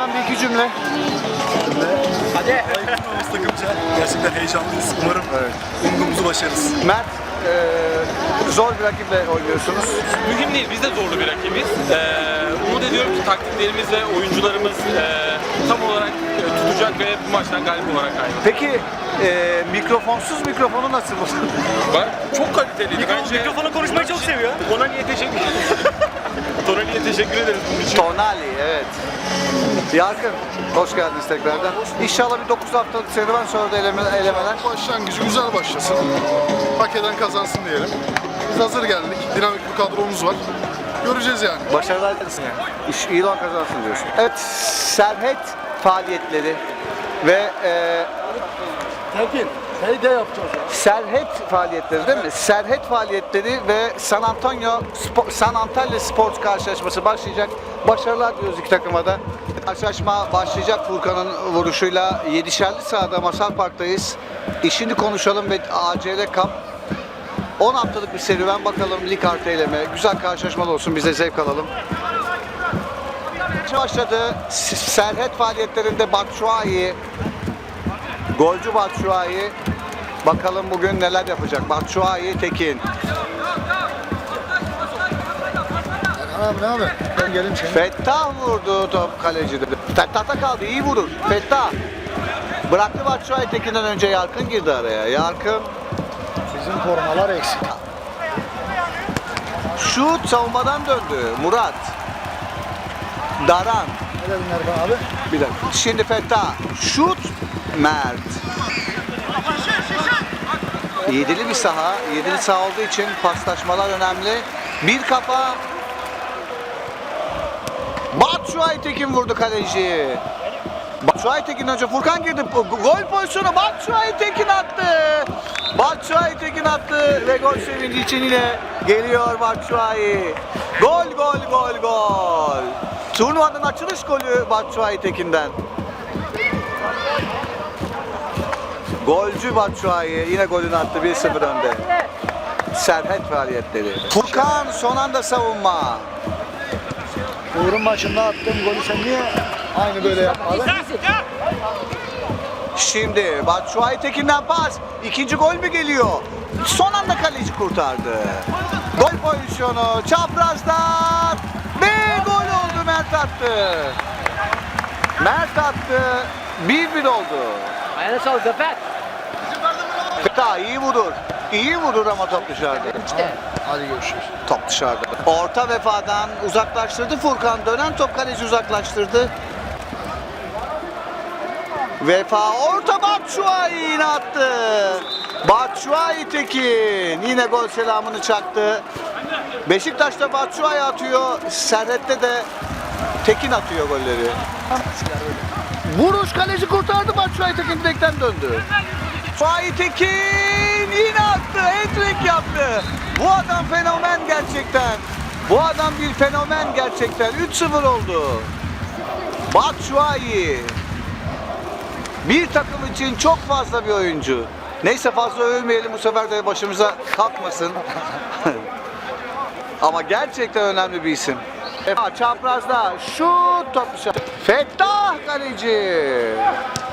Ben bir iki cümle. Hadi. takımca gerçekten heyecanlıyız. Umarım umduğumuzu başarırız. Mert, eee, zor bir rakiple oynuyorsunuz. Mühim değil, biz de zorlu bir rakibiz. Ee, umut ediyorum ki taktiklerimiz ve oyuncularımız ee, tam olarak e, tutacak ve bu maçtan galip olarak ayrılacak. Peki eee, mikrofonsuz mikrofonu nasıl buldun? Bak, çok kaliteliydi. Bence Mikrofona konuşmayı çok seviyor. Tonali'ye teşekkür Tonali'ye teşekkür ederiz bunun için. Tonali, evet. Yarkın, hoş geldiniz tekrardan. İnşallah bir 9 haftalık serüven sonra da eleme, elemeler. Başlangıcı güzel başlasın. Hak eden kazansın diyelim. Biz hazır geldik. Dinamik bir kadromuz var. Göreceğiz yani. Başarılar dilerim. İş iyi olan kazansın diyorsun. Evet, serhet faaliyetleri ve eee Tekin, hey de yapacağız ya. Serhet faaliyetleri değil mi? Serhet faaliyetleri ve San Antonio Spo- San Antalya Sports karşılaşması başlayacak. Başarılar diliyoruz iki takıma da. Karşılaşma başlayacak Furkan'ın vuruşuyla. Yedişerli sahada Masal Park'tayız. İşini konuşalım ve ACL Cup 10 haftalık bir serüven bakalım lig artı eleme. Güzel karşılaşmalı olsun bize zevk alalım. Maç başladı. Serhet faaliyetlerinde Batshuayi Golcü Batshuayi bakalım bugün neler yapacak. Batshuayi Tekin. Abi ne abi? Ben geleyim seni. Fettah vurdu top kaleci dedi. Fettah'ta kaldı iyi vurur. Fettah. Bıraktı Batshuayi Tekin'den önce Yarkın girdi araya. Yarkın Sizin formalar eksik. şut savunmadan döndü. Murat. Daran. Ne abi? Bir dakika. Şimdi Fettah. Şut Mert. Yedili bir saha. Yedili saha olduğu için paslaşmalar önemli. Bir kafa. Batshuayi Tekin vurdu kaleci. Batshuayi Tekin önce Furkan girdi. Gol pozisyonu Batshuayi Tekin attı. Batshuayi Tekin attı ve gol sevinci için yine geliyor Batshuayi. Gol gol gol gol. Turnuvanın açılış golü Batshuayi Tekin'den. Golcü Batshuayi yine golünü attı 1-0 önde. Serhet faaliyetleri. Furkan son anda savunma. Uğur'un maçında attığım golü sen niye aynı böyle yapmadın? Şimdi Batshuayi Tekin'den pas. İkinci gol mü geliyor? Son anda kaleci kurtardı. Gol pozisyonu çaprazdan ve gol oldu Mert attı. Mert attı. 1-1 oldu. Ayağına sağlık Zafer. Feta iyi vurur. İyi vurur ama top dışarıda. Hadi görüşürüz. Top dışarıda. Orta vefadan uzaklaştırdı Furkan. Dönen top kaleci uzaklaştırdı. Vefa orta Batshuayi yine attı. Batshuayi Tekin yine gol selamını çaktı. Beşiktaş'ta Batshuayi atıyor. Serhet'te de Tekin atıyor golleri. Vuruş kaleci kurtardı Batshuayi Tekin direkten döndü. Batshuayi Tekin yine attı. Hat-trick yaptı. Bu adam fenomen gerçekten. Bu adam bir fenomen gerçekten. 3-0 oldu. Batshuayi. Bir takım için çok fazla bir oyuncu. Neyse fazla övmeyelim bu sefer de başımıza kalkmasın. Ama gerçekten önemli bir isim. Aa, Çaprazda şut top dışarı. Fettah kaleci.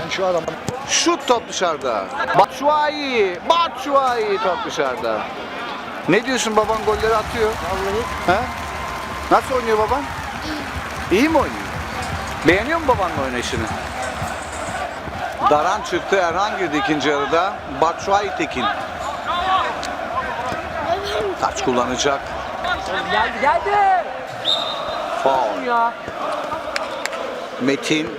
Ben şu adamın Şut top dışarıda. Batshuayi. Batshuayi top dışarıda. Ne diyorsun baban golleri atıyor? He? Nasıl oynuyor baban? İyi mi oynuyor? Beğeniyor mu babanın oynayışını? Daran çıktı, Erhan girdi ikinci yarıda. Batshuayi Tekin. Taç kullanacak. Geldi geldi. Foul. Ya. Metin.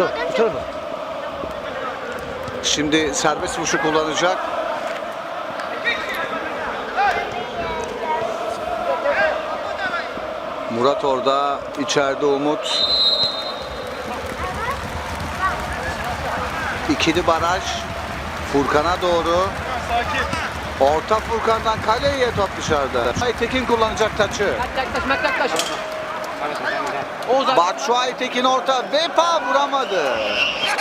Dur, bu tarafa. Şimdi serbest vuruşu kullanacak. Murat orada, içeride Umut. İkili baraj. Furkan'a doğru. Orta Furkan'dan kaleye top dışarıda. Aytekin kullanacak taçı. Yaklaş yaklaş yaklaş. Batshuayi Tekin orta. Vefa vuramadı.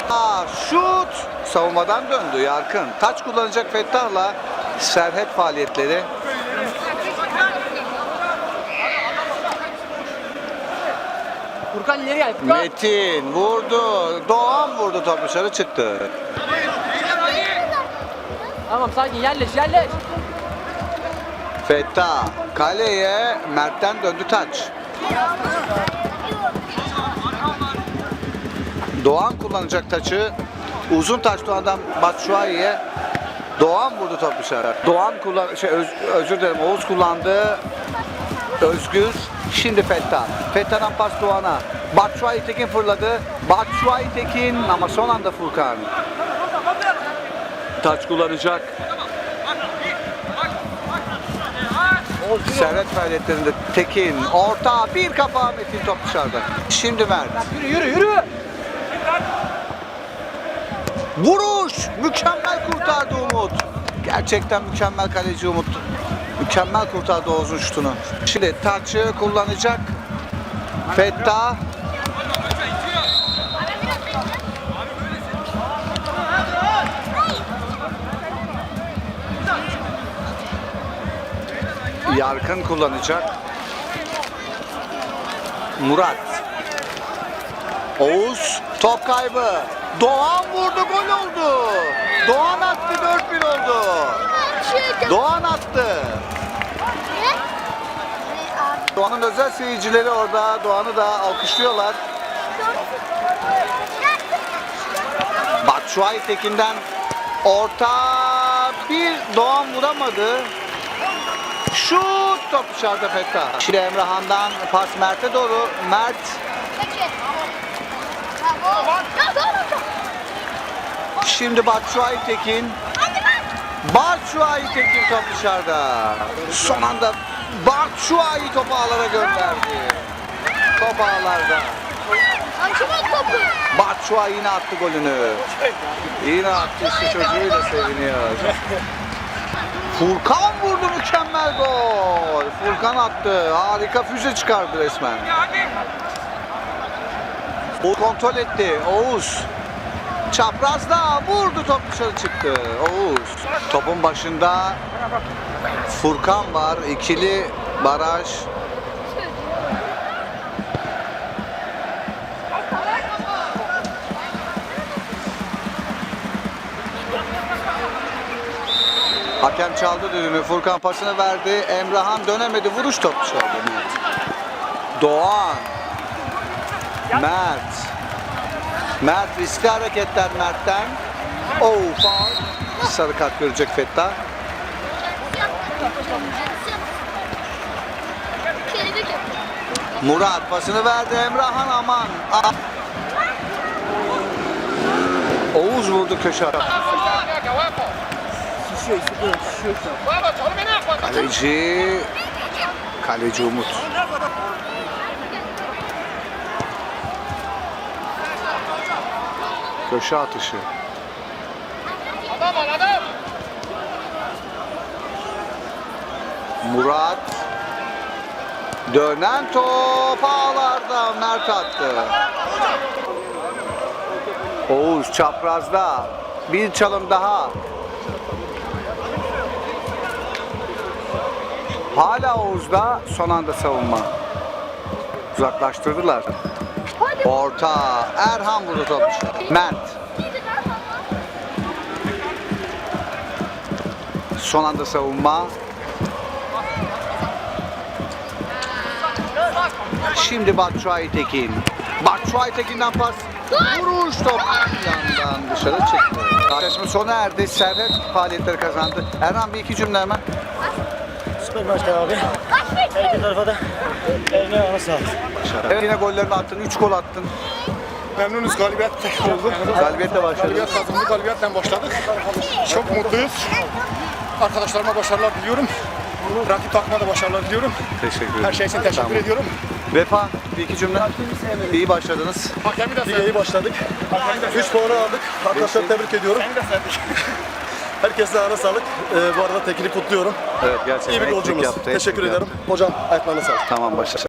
Aa, şut. Savunmadan döndü Yarkın. Taç kullanacak Fettah'la Serhet faaliyetleri. Furkan ileri gel. Furkan. Metin vurdu. Doğan vurdu top dışarı çıktı. Tamam sakin yerleş yerleş. Fettah kaleye Mert'ten döndü taç. Doğan kullanacak taçı. Uzun taç Doğan'dan Batshuayi'ye. Doğan vurdu top dışarı. Doğan kullan şey öz- özür dilerim Oğuz kullandı. Özgür. Şimdi Fettah. Fettah'dan pas Doğan'a. Batshuayi Tekin fırladı. Batshuayi Tekin ama son anda Furkan. Taç kullanacak. Servet faaliyetlerinde Tekin. Orta bir kafa Metin top dışarıda. Şimdi Mert. Yürü yürü yürü. Vuruş! Mükemmel kurtardı Umut. Gerçekten mükemmel kaleci Umut. Mükemmel kurtardı Oğuz'un şutunu. Şimdi taçı kullanacak. Fettah. Yarkın kullanacak. Murat. Oğuz top kaybı. Doğan vurdu gol oldu. Doğan attı 4-1 oldu. Doğan attı. Doğan'ın özel seyircileri orada. Doğan'ı da alkışlıyorlar. Batshuayi Tekin'den orta bir Doğan vuramadı. Şut top dışarıda Fettah. Şimdi Emrahan'dan pas Mert'e doğru. Mert Şimdi Batshuayi Tekin. Batshuayi Tekin top dışarıda. Son anda Batshuayi topu ağlara gönderdi. Top ağlarda. Batshuayi yine attı golünü. Yine attı işte çocuğuyla seviniyor. Furkan vurdu mükemmel gol. Furkan attı. Harika füze çıkardı resmen. O kontrol etti. Oğuz. Çaprazda vurdu top dışarı çıktı. Oğuz. Topun başında Furkan var. İkili baraj. Hakem çaldı düdüğünü. Furkan pasını verdi. Emrahan dönemedi. Vuruş top dışarıda Mert. Doğan. Mert. Mert riskli hareketler Mert'ten. Oh faul. Sarı kart görecek Fettah. Murat pasını verdi Emrahan aman. Aa. Oğuz vurdu köşe. Kaleci Kaleci Umut. Köşe atışı. Murat Dönen top ağlarda Mert attı. Oğuz çaprazda. Bir çalım daha. Hala Oğuz'da son anda savunma. Uzaklaştırdılar. Orta. Erhan vurdu top. Mert. Son anda savunma. Şimdi Batshuayi Tekin. Batshuayi Tekin'den pas. Vuruş top yandan dışarı çıktı. Karşılaşma sona erdi. Servet faaliyetleri kazandı. Erhan bir iki cümle hemen. Süper maçtı abi. Her iki tarafa da eline ana sağlık. Evet yine gollerini attın. 3 gol attın. Memnunuz galibiyet oldu. Galibiyetle başladı. Galibiyet kazandık, galibiyetle başladık. Çok mutluyuz. Arkadaşlarıma başarılar diliyorum. Rakip takıma da başarılar diliyorum. Teşekkür ederim. Her şey için teşekkür Tamam. ediyorum. Vefa bir iki cümle. İyi başladınız. Hakemi de Lige iyi başladık. 3 puanı aldık. Arkadaşlar tebrik ediyorum. Seni de sevdik. Herkese ara sağlık. Ee, bu arada Tekin'i kutluyorum. Evet gerçekten İyi bir yaptı, Teşekkür ederim. Hocam ayaklarına sağlık. Tamam başla.